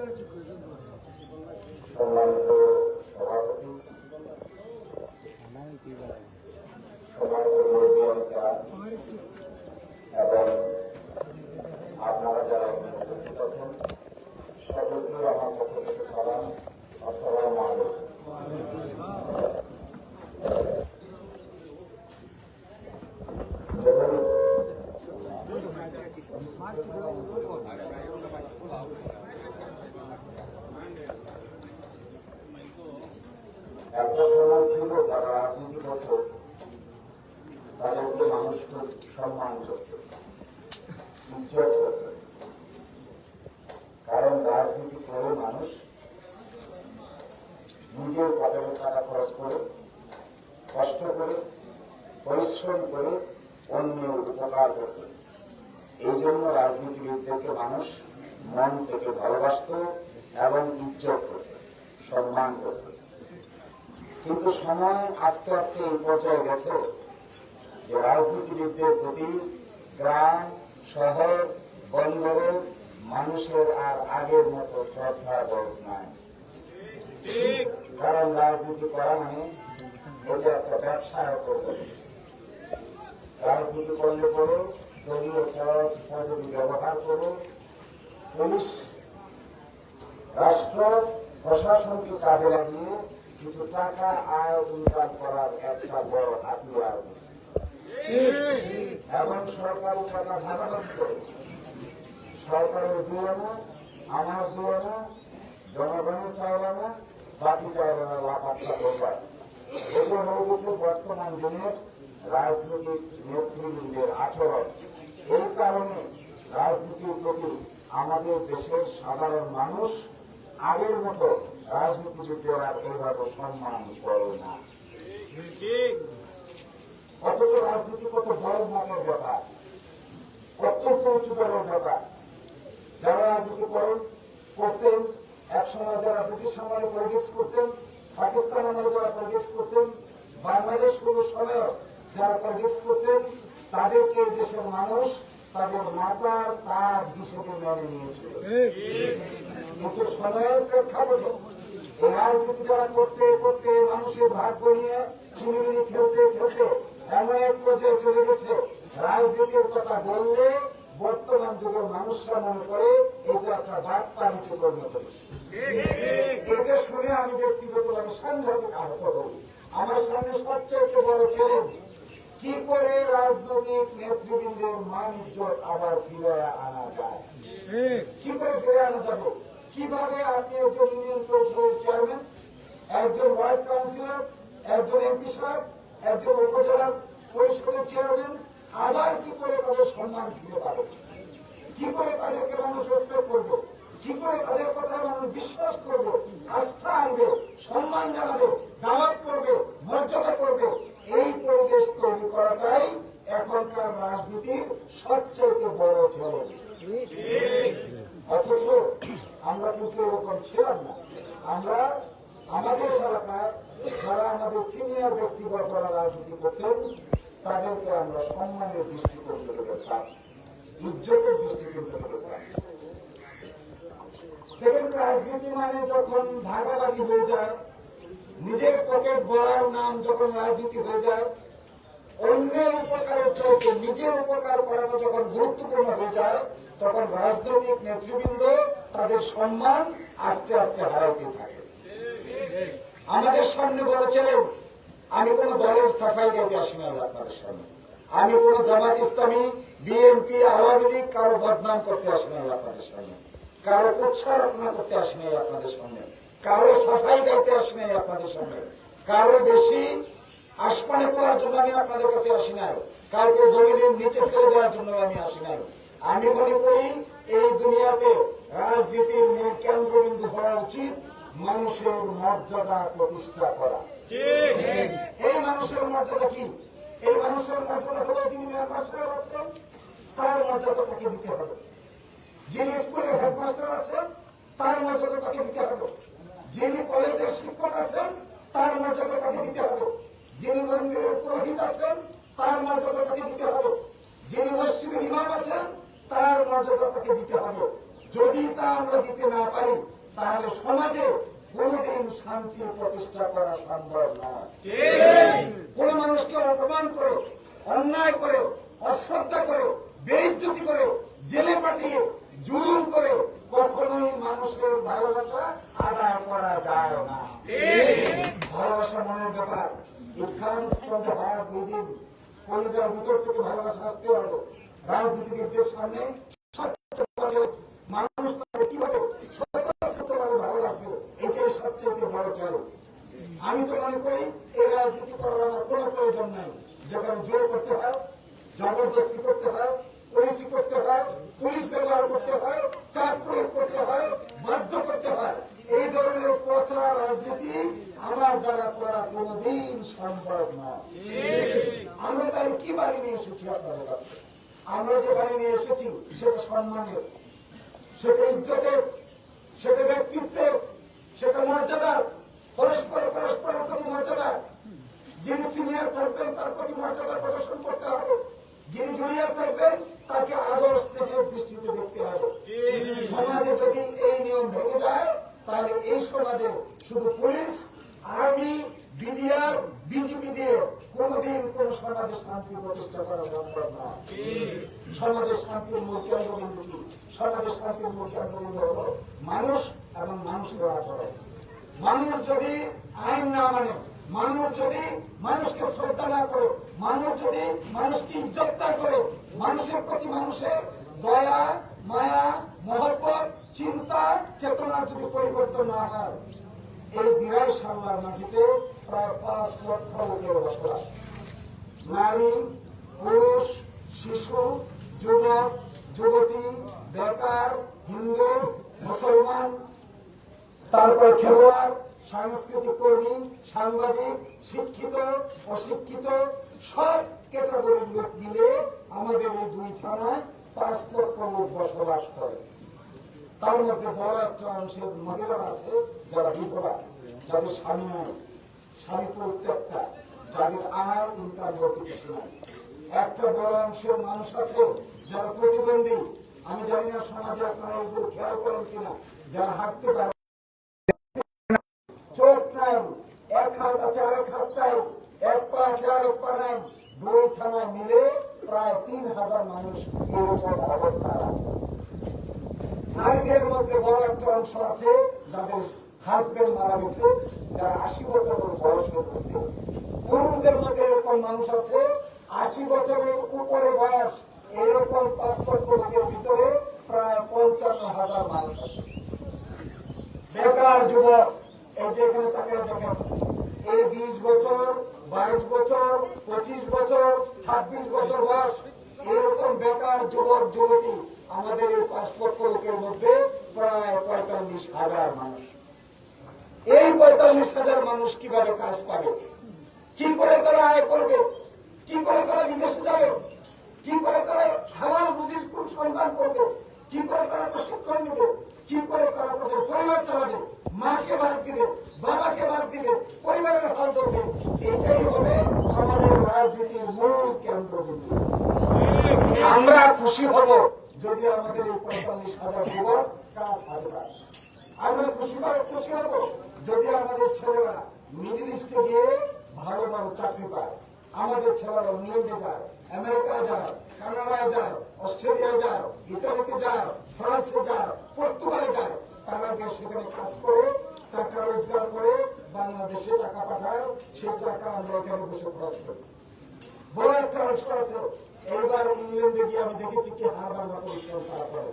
bastante coisa boa. খুব সম্মান করত ইজ্জত করত কারণ রাজনীতি করে মানুষ নিজের পকেটে টাকা খরচ করে, কষ্ট করে, পরিশ্রম করে অন্যের উপকার করত। এই জন্য রাজনীতিবিদদেরকে মানুষ মন থেকে ভালোবাসত এবং ইজ্জত করত, সম্মান করত। কিন্তু সময় আস্তে আস্তে এই পর্যায়ে গেছে। যে রাজনীতিবিদদের প্রতি গ্রাম শহর বন্দরে মানুষের আর আগের মতো শ্রদ্ধা বোধ নাই। কারণ রাজনীতি করা মানে ওটা একটা ব্যবসায় করবে। রাজনীতি করলে পরে দলীয় পদবি ব্যবহার করে পুলিশ রাষ্ট্র প্রশাসনকে কাজে লাগিয়ে কিছু টাকা আয় ইনকাম করার একটা বড় হাতিয়ার। এবং সরকারি সরকারের দৌড়ানো আমার দিয়ে না জনগণের চাইবে না বাকি লাখ আটটা করবার এটা হয়ে গেছে বর্তমান দিনের রাজনৈতিক নেতৃবৃন্দের আচরণ। এই কারণে রাজনীতির প্রতি আমাদের দেশের সাধারণ মানুষ আগের মতো রাজনীতিবিদদের আর এইভাবে সম্মান করে না। অথচ রাজনীতি কত বড় মনের ব্যাপার। অত্যন্ত উচ্চতর ব্যাপার। যারা রাজনীতি করেন, করতেন, একসময় যারা ব্রিটিশ আমলে পলিটিক্স করতেন, পাকিস্তান আমলে যারা পলিটিক্স করতেন, বাংলাদেশ কোনো সময় যারা পলিটিক্স করতেন, তাদেরকে দেশের মানুষ তাদের মাতার কাজ হিসেবে মেনে নিয়েছিল। সময়ের প্রেক্ষাপটে রাজনীতি যারা করতে করতে মানুষের ভাগ্য নিয়ে চিনিমিনি খেলতে খেলতে এমন এক পর্যায়ে চলে গেছে। রাজনীতির কথা বললে বর্তমান যুগের মানুষরা মনে করে, এটা একটা বার্তা নিচে পরিণত হয়েছে এটা শুনে আমি ব্যক্তিগতভাবে সাংঘাতিক আহত আমার সামনে সবচেয়ে বড় চ্যালেঞ্জ কি করে রাজনৈতিক নেতৃবৃন্দের মান ইজ্জত আবার ফিরে আনা যায়? কি করে ফিরে আনা যাবে? কীভাবে আপনি একজন ইউনিয়ন পরিষদের চেয়ারম্যান একজন ওয়ার্ড কাউন্সিলর একজন এমপি সাহেব একজন উপজেলা পরিষদের চেয়ারম্যান আবার কি করে তাদের সম্মান ফিরে পাবে? কি করে তাদেরকে মানুষ রেসপেক্ট করবে? কি করে তাদের কথা মানুষ বিশ্বাস করবে? আস্থা আনবে? সম্মান জানাবে? দাওয়াত করবে? মর্যাদা করবে? এই পরিবেশ তৈরি করাটাই এখনকার রাজনীতির সবচেয়ে বড় চ্যালেঞ্জ অথচ আমরা কিন্তু এরকম ছিলাম না। আমরা আমাদের এলাকায় যারা আমাদের সিনিয়র ব্যক্তিগতরা রাজনীতি করতেন, তাদেরকে আমরা সম্মানের দৃষ্টিকোণ থেকে দেখতাম, ইজ্জতের দৃষ্টিকোণ থেকে দেখতাম। দেখেন, রাজনীতি মানে যখন ভাগাভাগি হয়ে যায়, নিজের পকেট বড়ার নাম যখন রাজনীতি হয়ে যায়, অন্যের উপকারের চাইতে নিজের উপকার করাটা যখন গুরুত্বপূর্ণ হয়ে যায়, তখন রাজনৈতিক নেতৃবৃন্দ তাদের সম্মান আস্তে আস্তে হারাইতে থাকে। আমাদের সামনে বলেছিলেন আমি কোন দলের সাফাই গাইতে আসি না আপনাদের সামনে। আমি কোন জামাত ইসলামী, বিএনপি, আওয়ামী লীগ কারও বদনাম করতে আসি না আপনাদের সামনে। কারও উৎসারণা করতে আসি নাই আপনাদের সামনে। কারও সাফাই গাইতে আসি নাই আপনাদের সামনে। কারও বেশি আসমানে তোলার জন্য আমি আপনাদের কাছে আসি নাই। কাউকে জমিনের নিচে ফেলে দেওয়ার জন্য আমি আসি নাই। আমি মনে করি এই দুনিয়াতে রাজনীতির মূল কেন্দ্রবিন্দু হওয়া উচিত। মানুষের মর্যাদা প্রতিষ্ঠা করা। এই মানুষের মর্যাদা কি? এই মানুষের মর্যাদা হলো যিনি মেম্বার আছেন তার মর্যাদা তাকে দিতে হবে। যিনি স্কুলের হেডমাস্টার আছেন তার মর্যাদা তাকে দিতে হবে। যিনি কলেজের শিক্ষক আছেন তার মর্যাদা তাকে দিতে হবে। যিনি মন্দিরের পুরোহিত আছেন তার মর্যাদা তাকে দিতে হবে। যিনি মসজিদের ইমাম আছেন তার মর্যাদা তাকে দিতে হবে। যদি তা আমরা দিতে না পারি তাহলে সমাজে কোনোদিন শান্তি প্রতিষ্ঠা করা সম্ভব নয়। কোন মানুষকে অপমান করে অন্যায় করে অশ্রদ্ধা করে বেইজ্জতি করে জেলে পাঠিয়ে জুলুম করে কখনোই মানুষের ভালোবাসা আদায় করা যায় না। ভালোবাসা মনের ব্যাপার। It comes from the heart within কলেজের ভিতর থেকে ভালোবাসা আসতে হবে। রাজনীতিবিদদের সামনে মানুষ তাকে কীভাবে স্বতঃস্ফূর্তভাবে ভালোবাসবে এটাই সবচেয়ে বড় চ্যালেঞ্জ আমি তো মনে করি এই রাজনীতি করার আমার কোনো প্রয়োজন নাই। যেখানে জোর করতে হয়, জবরদস্তি করতে হয় পুলিশি করতে হয়, পুলিশ ব্যবহার করতে হয় চাপ প্রয়োগ করতে হয়, বাধ্য করতে হয়, এই ধরনের পচা রাজনীতি আমার দ্বারা করা কোনোদিন সম্ভব নয়। আমরা তাহলে কি বাড়ি নিয়ে এসেছি আপনাদের কাছে? আমরা যে বাড়ি নিয়ে এসেছি, সেটা সম্মানের সেটা ইজ্জতের, সেটা ব্যক্তিত্বের, সেটা মর্যাদার পরস্পর পরস্পরের প্রতি মর্যাদা। যিনি সিনিয়র থাকবেন, তার প্রতি মর্যাদা প্রদর্শন করতে হবে। যিনি জুনিয়র থাকবেন, তাকে আদর স্নেহের দৃষ্টিতে দেখতে হবে। সমাজে যদি এই নিয়ম ভেঙে যায়, তাহলে এই সমাজে শুধু পুলিশ, আর্মি, বিডিআর বিজেপি দিয়ে কোনদিন কোন সমাজে শান্তি প্রতিষ্ঠা করা সম্ভব না সমাজের শান্তির মূল কেন্দ্রবিন্দু সমাজের শান্তির মূল কেন্দ্রবিন্দু হল মানুষ এবং মানুষের আচরণ। মানুষ যদি আইন না মানে মানুষ যদি মানুষকে শ্রদ্ধা না করে, মানুষ যদি মানুষকে ইজ্জত না করে, মানুষের প্রতি মানুষের দয়া, মায়া, মহব্বত, চিন্তা চেতনার যদি পরিবর্তন না হয়, এই দিরাই সাল্লার মাটিতে প্রায় পাঁচ লক্ষ লোকের বসবাস। নারী, পুরুষ, শিশু, যুবক, যুবতী, বেকার, হিন্দু, মুসলমান তারপর খেলোয়াড়, সাংস্কৃতিক কর্মী, সাংবাদিক, শিক্ষিত, অশিক্ষিত, সব ক্যাটাগরির লোক মিলে আমাদের এই দুই থানায় পাঁচ লক্ষ লোক বসবাস করে। তার মধ্যে বড় একটা অংশের মহিলা আছে, যারা বিধবা, যাদের স্বামী নাই, স্বামী পরিত্যক্তা যাদের আয় ইনকাম করতে কিছু নাই। একটা বড় অংশের মানুষ আছে, যারা প্রতিবন্ধী আমি জানি না সমাজে আপনারা এগুলো খেয়াল করেন কিনা, যারা হাঁটতে পারে চোখ নাই এক হাত আছে আরেক হাত নাই এক পা আছে আরেক পা নাই দুই থানায় মিলে প্রায় তিন হাজার মানুষ নারীদের মধ্যে বড় একটা অংশ আছে যাদের হাজবেন্ড মারা গেছে, যারা আশি বছরের বয়সের মধ্যে পুরুষদের মধ্যে এরকম মানুষ আছে, আশি বছরের উপরে বয়স, এরকম পাসপোর্ট লোকের ভিতরে প্রায় পঞ্চান্ন হাজার মানুষ আছে। বেকার যুবক, এই যে এখানে তাকে দেখেন, এই বিশ বছর, বাইশ বছর, পঁচিশ বছর, ছাব্বিশ বছর বয়স এরকম বেকার যুবক, যুবতী আমাদের এই পাঁচ লক্ষ লোকের মধ্যে প্রায় পঁয়তাল্লিশ হাজার মানুষ। এই পঁয়তাল্লিশ হাজার মানুষ কীভাবে কাজ পাবে? কি করে তারা আয় করবে? কি করে তারা বিদেশে যাবে? কি করে তারা হালাল রুজির সন্ধান করবে? কি করে তারা প্রশিক্ষণ নেবে? কি করে তারা তাদের পরিবার চালাবে? মাকে বাদ দিবে, বাবাকে বাদ দিবে, পরিবারের হাল ধরবে এটাই হবে আমাদের রাজনীতির মূল কেন্দ্রবিন্দু আমরা খুশি হব যদি আমাদের এই পঁয়তাল্লিশ হাজার যুবক কাজ পায়। আমরা খুশি খুশি হব যদি আমাদের ছেলেরা মিডিল ইস্টে গিয়ে ভালো ভালো চাকরি পায়। আমাদের ছেলেরা ইংল্যান্ডে যায়, আমেরিকায় যায়, কানাডায় যায়, অস্ট্রেলিয়ায় যায়, ইতালিতে যায়, ফ্রান্সে যায়, পর্তুগালে যায়, তারা গিয়ে সেখানে কাজ করে, টাকা রোজগার করে বাংলাদেশে টাকা পাঠায়, সেই টাকা আমরা এখানে বসে খরচ করি। বড় একটা অংশ আছে। এইবার ইংল্যান্ডে গিয়ে আমি দেখেছি কি হার বাংলা পরিশ্রম করা করে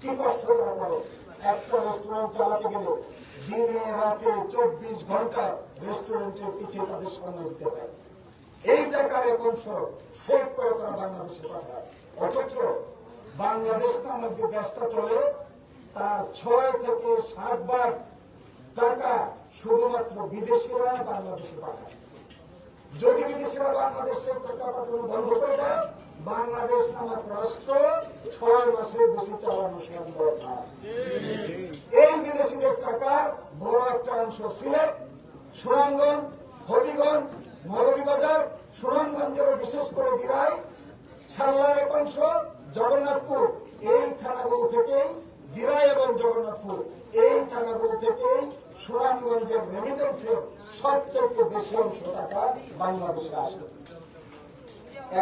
কি কষ্ট করা করে একটা রেস্টুরেন্ট চালাতে গেলে দিনে, রাতে চব্বিশ ঘণ্টা রেস্টুরেন্টের পিছিয়ে তাদের সময় দিতে হয়। এই জায়গার এক অংশ সেভ করে তারা বাংলাদেশে পাঠায়। অথচ বাংলাদেশ নামক যে দেশটা চলে, তার ছয় থেকে সাত বার টাকা শুধুমাত্র বিদেশিরা বাংলাদেশে পাঠায়। যদি বিদেশিরা বাংলাদেশের পাঠানো বন্ধ করে দেয়, বাংলাদেশ নামক রাষ্ট্র ছয় মাসের বেশি চালানো সম্ভব না। এই বিদেশিদের টাকার বড় একটা অংশ সিলেট, সুনামগঞ্জ, হবিগঞ্জ, মৌলভীবাজার, সুনামগঞ্জের বিশেষ করে দিরাই সাল্লার এক অংশ, জগন্নাথপুর, এই থানাগুলো থেকেই গিরাই এবং জগন্নাথপুর, এই থানাগুলো থেকেই সুনামগঞ্জের রেমিটেন্সের সবচেয়ে বেশি অংশ টাকা বাংলাদেশে আসে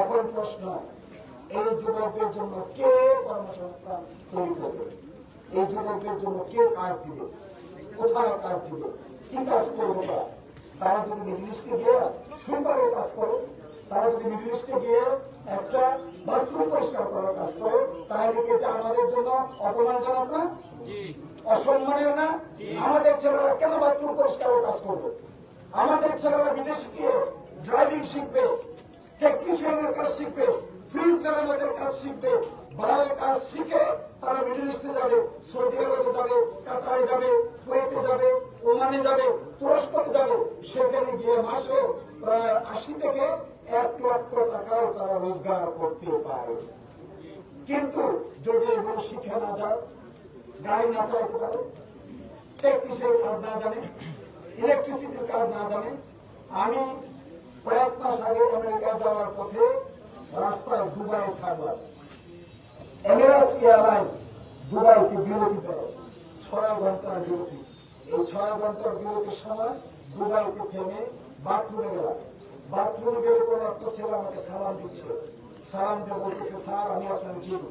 এখন প্রশ্ন, এই যুবকদের জন্য কে কর্মসংস্থান তৈরি করবে? এই যুবকদের জন্য কে কাজ দিবে? কোথায় কাজ দিবে? কি কাজ করব তারা তারা যদি মিডল ইস্টে গিয়ে সুইপারের কাজ করে, তারা যদি মিডল ইস্টে গিয়ে একটা বাথরুম পরিষ্কার করার কাজ করে, তাহলে কি এটা আমাদের জন্য অপমানজনক না? অসম্মানীয় না, আমাদের ছেলেরা কেন বাথরুম পরিষ্কারের কাজ করবে? আমাদের ছেলেরা বিদেশে গিয়ে ড্রাইভিং শিখবে টেকনিশিয়ানের কাজ শিখবে ফ্রিজ মেরামতের কাজ শিখবে ভালো কাজ শিখে তারা মিডল ইস্টে যাবে সৌদি আরবে যাবে কাতারে যাবে কুয়েতে যাবে ওমানে যাবে, তুরস্কতে যাবে। সেখানে গিয়ে মাসে প্রায় আশি থেকে এক লক্ষ টাকাও তারা রোজগার করতে পারে। কিন্তু যদি এগুলো শিখে না যায় গাড়ি না চালাতে পারে টেকনিশিয়ান কাজ না জানে ইলেকট্রিসিটির কাজ না জানে। আমি কয়েক মাস আগে আমেরিকা যাওয়ার পথে রাস্তায় দুবাই থাকলাম। এমিরাটস এয়ারলাইন্স দুবাইতে বিরতি দেয়, ছয় ঘণ্টার বিরতি। এই ছয় ঘণ্টার বিরতির সময় দুবাইতে থেমে বাথরুমে গেলাম। বাথরুমে গেলে কোনো একটা ছেলে আমাকে সালাম দিচ্ছে। সালাম দিয়ে বলতেছে, স্যার, আমি আপনার চিনি